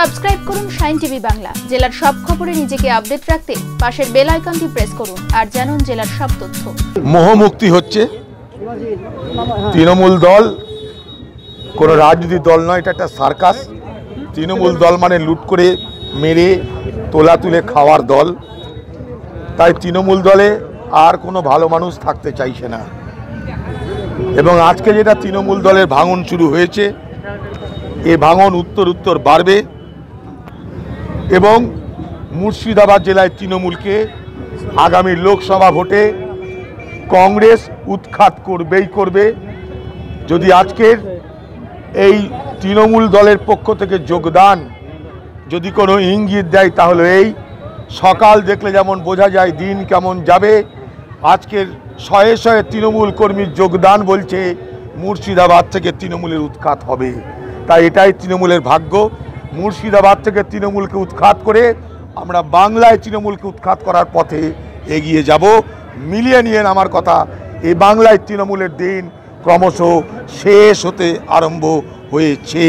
Subscribe করুন sign TV Bangla. জেলার সব খবরে নিজেকে আপডেট রাখতে পাশের বেল আইকনটি প্রেস করুন আর জানুন জেলার সব তথ্য। মোহমুক্তি হচ্ছে। তৃণমূল দল কোনো রাজনৈতিক দল নয়, এটা একটা সার্কাস। তৃণমূল দল মানে লুট করে মেরে তোলা তুলে খাওয়ার দল। তাই তৃণমূল দলে আর কোনো ভালো মানুষ থাকতে চাইছে না। এবং আজকে যেটা তৃণমূল দলের ভাঙন শুরু হয়েছে, এ ভাঙন উত্তর উত্তর বাড়বে। এবং মুর্শিদাবাদ জেলায় তৃণমূলকে আগামী লোকসভা ভোটে কংগ্রেস উৎখাত করবেই করবে। যদি আজকের এই তৃণমূল দলের পক্ষ থেকে যোগদান যদি কোনো ইঙ্গিত দেয়, তাহলে এই সকাল দেখলে যেমন বোঝা যায় দিন কেমন যাবে। আজকের শয়ে শয়ে তৃণমূল কর্মীর যোগদান বলছে, মুর্শিদাবাদ থেকে তৃণমূলের উৎখাত হবে। তাই এটাই তৃণমূলের ভাগ্য। মুর্শিদাবাদ থেকে তৃণমূলকে উৎখাত করে আমরা বাংলায় তৃণমূলকে উৎখাত করার পথে এগিয়ে যাব। মিলিয়ে নিয়ে আমার কথা, এই বাংলায় তৃণমূলের দিন ক্রমশ শেষ হতে আরম্ভ হয়েছে।